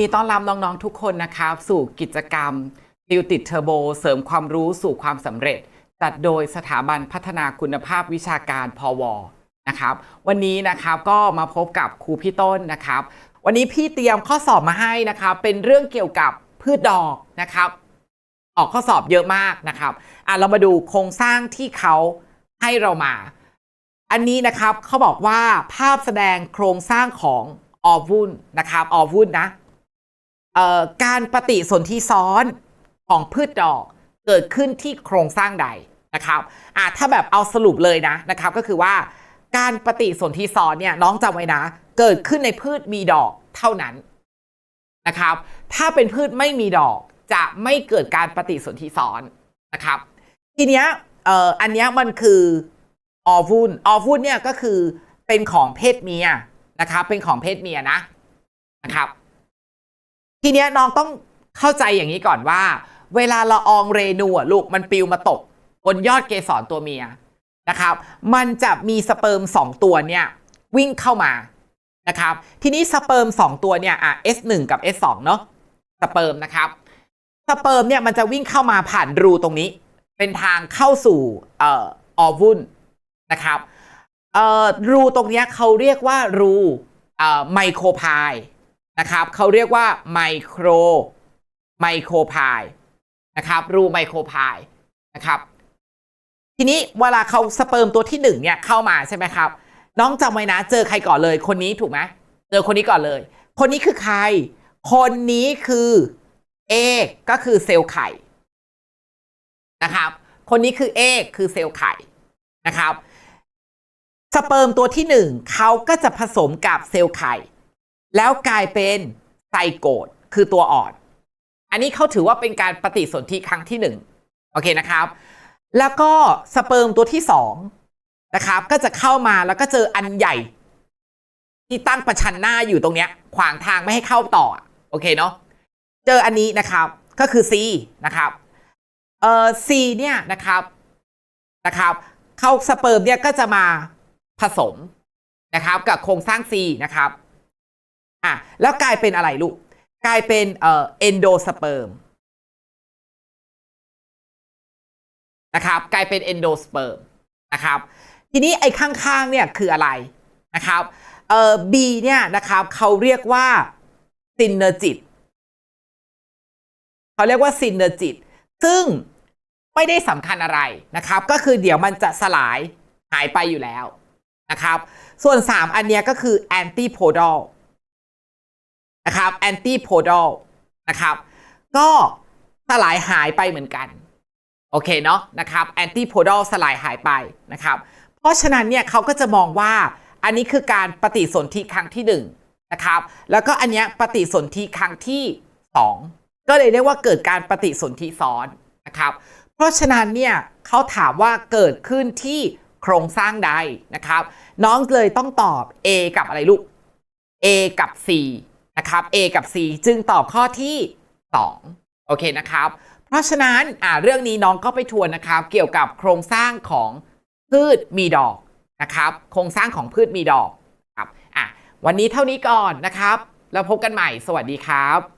ดีต้อนรับน้อง ๆ ทุกคนนะครับสู่กิจกรรมติวติดเทอร์โบ เสริมความรู้สู่ความสำเร็จ จัดโดยสถาบันพัฒนาคุณภาพวิชาการพวนะครับ วันนี้นะครับก็มาพบกับครูพี่ต้นนะครับ วันนี้พี่เตรียมข้อสอบมาให้นะครับ เป็นเรื่องเกี่ยวกับพืชดอกนะครับ ออกข้อสอบเยอะมากนะครับอะเรามาดูโครงสร้างที่เขาให้เรามา อันนี้นะครับเขาบอกว่าภาพแสดงโครงสร้างของออวุนนะครับออวุนนะ การปฏิสนธิซ้อนของพืชดอกเกิดขึ้นที่โครงสร้างใดนะครับอะถ้าแบบเอาสรุปเลยนะนะครับ ก็คือว่าการปฏิสนธิซ้อนเนี่ยน้องจำไว้นะ เกิดขึ้นในพืชมีดอกเท่านั้นนะครับ ถ้าเป็นพืชไม่มีดอกจะไม่เกิดการปฏิสนธิซ้อนนะครับ ทีเนี้ยเอ่ออันเนี้ยมันคือออวุนออวุนเนี่ยก็คือเป็นของเพศเมียนะครับ เป็นของเพศเมียนะนะครับ ทีเนี้ยน้องต้องเข้าใจอย่างนี้ก่อนว่า เวลาละอองเรนูอะลูกมันปลิวมาตกบนยอดเกสรตัวเมียนะครับ มันจะมีสเปิร์มสองตัวเนี่ยวิ่งเข้ามานะครับ ทีนี้สเปิร์มสองตัวเนี่ยอะ S1 กับ S2 เนาะสเปิร์มนะครับสเปิร์มเนี่ยมันจะวิ่งเข้ามาผ่านรูตรงนี้ เป็นทางเข้าสู่เอ่อออวุ่นนะครับเอ่อรูตรงเนี้ยเขาเรียกว่ารูเอ่อไมโครพาย นะครับเขาเรียกว่าไมโครไมโครพายนะครับรูไมโครพายนะครับทีนี้เวลาเขาสเปิร์มตัวที่หนึ่งเนี่ยเข้ามาใช่ไหมครับ น้องจำไว้นะ เจอใครก่อนเลยคนนี้ถูกไหมเจอคนนี้ก่อนเลย คนนี้คือใคร คนนี้คือ A ก็คือเซลล์ไข่นะครับ คนนี้คือ A คือเซลล์ไข่นะครับ สเปิร์มตัวที่หนึ่งเขาก็จะผสมกับเซลล์ไข่ แล้วกลายเป็นไซโกตคือตัวอ่อน อันนี้เขาถือว่าเป็นการปฏิสนธิครั้งที่หนึ่งโอเคนะครับ แล้วก็สเปิร์มตัวที่สองนะครับก็จะเข้ามาแล้วก็เจออันใหญ่ ที่ตั้งประชันหน้าอยู่ตรงเนี้ย ขวางทางไม่ให้เข้าต่อ โอเคเนาะเจออันนี้นะครับ ก็คือ C นะครับเอ่อ C เนี่ยนะครับนะครับเข้าสเปิร์มเนี่ยก็จะมาผสมนะครับ กับโครงสร้าง C นะครับ อะแล้วกลายเป็นอะไรลูก กลายเป็นเอ่อเอนโดสเปิร์มนะครับกลายเป็นเอนโดสเปิร์มนะครับทีนี้ไอ้ข้างๆเนี่ยคืออะไรนะครับเอ่อ B เนี่ยนะครับเขาเรียกว่าซินเนอร์จิตเขาเรียกว่าซินเนอร์จิตซึ่งไม่ได้สำคัญอะไรนะครับ ก็คือเดี๋ยวมันจะสลายหายไปอยู่แล้วนะครับ ส่วน 3 อันเนี้ยก็คือแอนติโพดอล นะครับแอนติโพดอลนะครับ ก็สลายหายไปเหมือนกัน โอเคเนาะนะครับแอนติโพดอลสลายหายไปนะครับ เพราะฉะนั้นเนี่ยเขาก็จะมองว่าอันนี้คือการปฏิสนธิครั้งที่1นะครับ แล้วก็อันเนี้ยปฏิสนธิครั้งที่ 2 ก็เลยเรียกว่าเกิดการปฏิสนธิซ้อนนะครับ เพราะฉะนั้นเนี่ยเขาถามว่าเกิดขึ้นที่โครงสร้างใดนะครับ น้องเลยต้องตอบ A กับอะไรลูก A กับ C นะครับ A กับ C จึงตอบข้อที่ 2 โอเคนะครับ เพราะฉะนั้นอ่าเรื่องนี้น้องก็ไปทวนนะครับ เกี่ยวกับโครงสร้างของพืชมีดอกนะครับ โครงสร้างของพืชมีดอกครับอะวันนี้เท่านี้ก่อนนะครับ แล้วพบกันใหม่ สวัสดีครับ